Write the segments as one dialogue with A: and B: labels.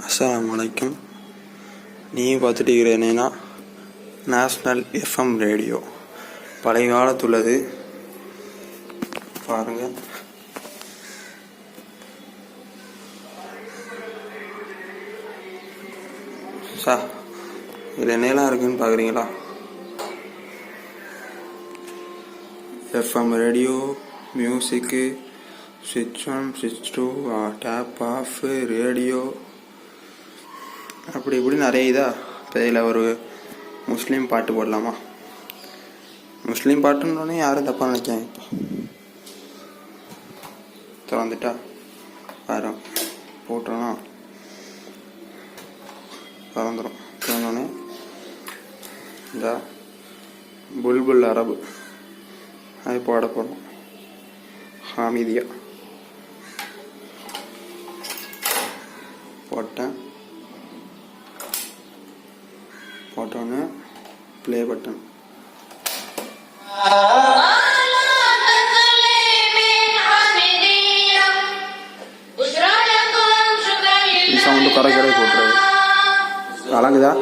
A: அஸ்லாம் வலைக்கும் நீ பார்த்துட்டு இருக்கிறேன்னா நேஷ்னல் எஃப்எம் ரேடியோ பழைய காலத்துள்ளது பாருங்கள் சா இதில் என்னெல்லாம் இருக்குன்னு பார்க்குறீங்களா? எஃப்எம் ரேடியோ மியூசிக்கு ஸ்விட்ச் ஆன் ஸ்விட்ச் டூ டேப் ஆஃப் ரேடியோ அப்படி இப்படி நிறைய இதா இப்போ இதில் ஒரு முஸ்லீம் பாட்டு போடலாமா? முஸ்லீம் பாட்டுன்னொடனே யாரும் தப்பாக நினைக்காங்க இப்போ திறந்துட்டா வரும் போட்டோன்னா திறந்துடும் திறந்தோடனே இந்த புல்புல் அரபு அது பாட போகிறோம் ஹாமிதியா. போட்டேன். போட்டோன்னு ப்ளே பட்டன்
B: சவுண்டு குறை குறை போட்டுருது வழங்குதா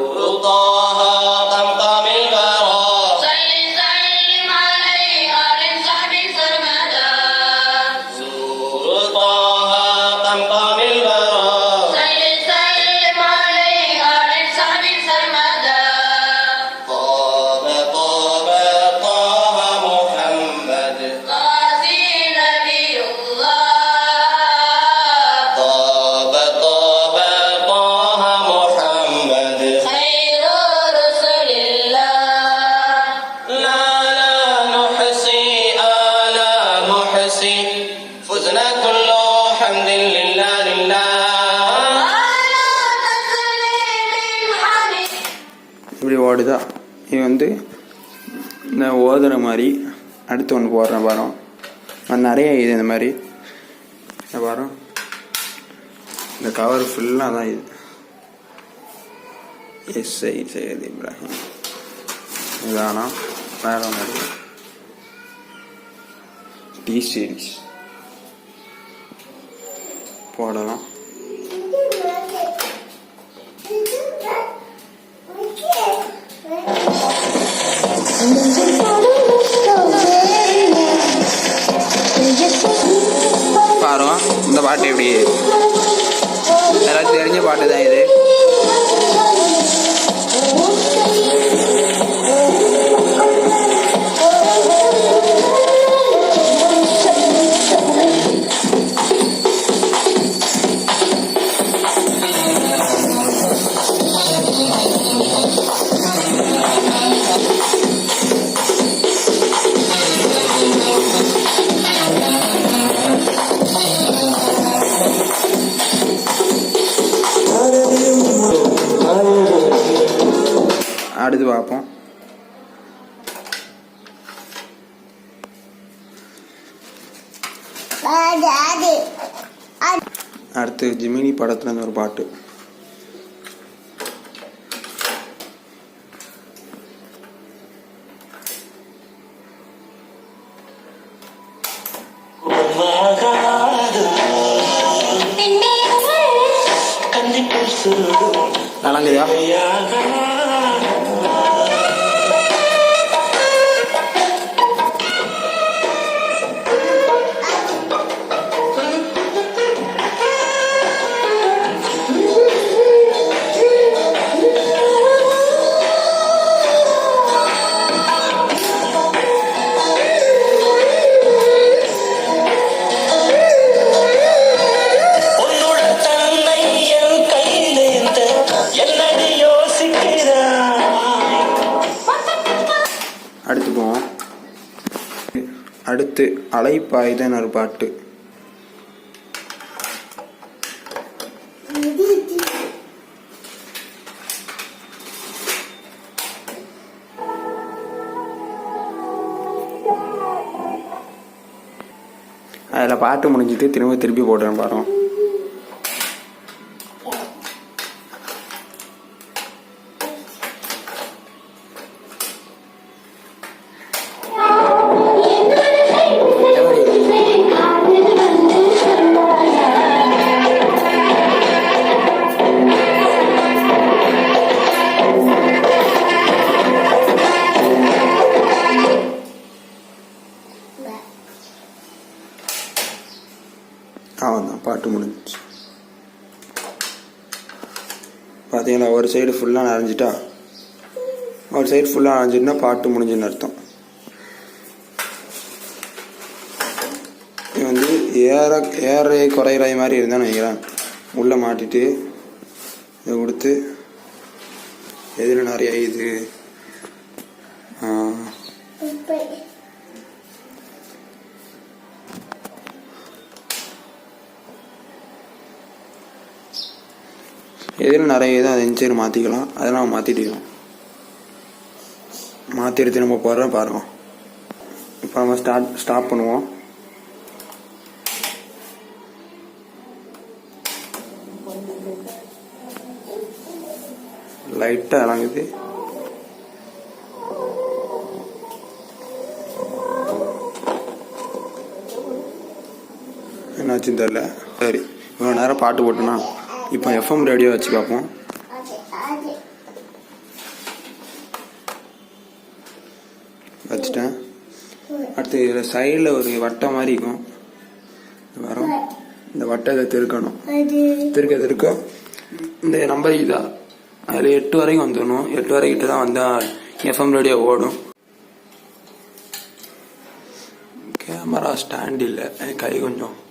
A: இப்படி ஓடுதா? இது வந்து இந்த ஓதுற மாதிரி அடுத்து ஒன்று போடுறேன் பாரம் அது நிறைய இது இந்த மாதிரி. இந்த பாரம் இந்த கவர் ஃபுல்லாக தான் இது. எஸ் சரி சையத் இப்ராஹிம் இதானா? வேற ஒன்று டி சீரிஸ் போடலாம். பாருங்க இந்த பாட்டு எப்படி? எல்லாத்துக்கும் தெரிஞ்ச பாட்டு தான் இது. அடுத்து பார்ப்போம் அடுத்து ஜிமினி படத்துல இருந்து ஒரு பாட்டு. நலங்குதா அடுத்து அலைப்பாய்த ஒரு பாட்டு. அதில் பாட்டு முடிஞ்சிட்டு திரும்ப திருப்பி போடுறேன்
C: பாருங்கள்
A: அவ்வளோதான் பாட்டு முடிஞ்சிச்சு. பார்த்தீங்களா ஒரு சைடு ஃபுல்லாக நனைஞ்சிட்டா ஒரு சைடு ஃபுல்லாக நனைஞ்சிட்டுனா பாட்டு முடிஞ்சுன்னு அர்த்தம். இது வந்து ஏற ஏற குறையிற மாதிரி இருந்தால் நினைக்கிறேன். உள்ளே மாட்டிட்டு இதை கொடுத்து எதில் நிறைய இது எதில் நிறைய இது அதை சரி மாற்றிக்கலாம் அதெல்லாம் மாற்றிட்டிக்கலாம் மாற்றி எடுத்து நம்ம போடுறோம் பாருங்க. இப்போ நம்ம ஸ்டார்ட் ஸ்டாப் பண்ணுவோம். லைட்டாக இறங்குது. என்னாச்சுன்னு தெரில சரி இவ்வளோ நேரம் பாட்டு போட்டுனா. இப்போ எஃப்எம் ரேடியோ வச்சு பார்ப்போம். வச்சுட்டேன். அடுத்து இதில் சைடில் ஒரு வட்டம் மாதிரி இருக்கும். வரும். இந்த வட்டத்தை திருக்கணும். திருக்க திருக்க. இந்த நம்பர் இதா. அதில் எட்டு வரைக்கும் வந்துடணும். எட்டு வரைக்கிட்ட தான் வந்தால் எஃப்எம் ரேடியோ ஓடும். கேமரா ஸ்டாண்ட் இல்லை. என் கை கொஞ்சம்.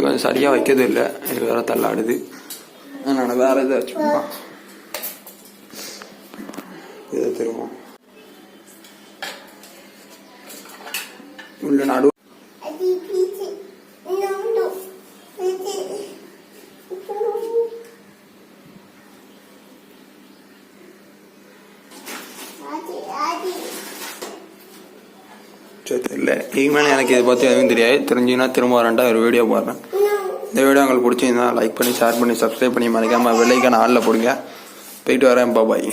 A: எனக்கு கொஞ்சம் சரியாக வைக்கிறது இல்லை. எனக்கு வேற தள்ளாடுது. அதனால் வேற எதை வச்சுப்போம் இதை திரும்பவும் உள்ள நடு தெரியல. இதுக்கு எனக்கு இதை பற்றி எதுவும் தெரியாது. தெரிஞ்சுன்னா திரும்ப ரெண்டா ஒரு வீடியோ போடுறேன். இந்த வீடியோ உங்களுக்கு பிடிச்சிருந்தா லைக் பண்ணி ஷேர் பண்ணி சப்ஸ்கிரைப் பண்ணி மறக்காமல் வெள்ளைக்கான ஆளில் போடுங்க. போயிட்டு வரேன். பாய்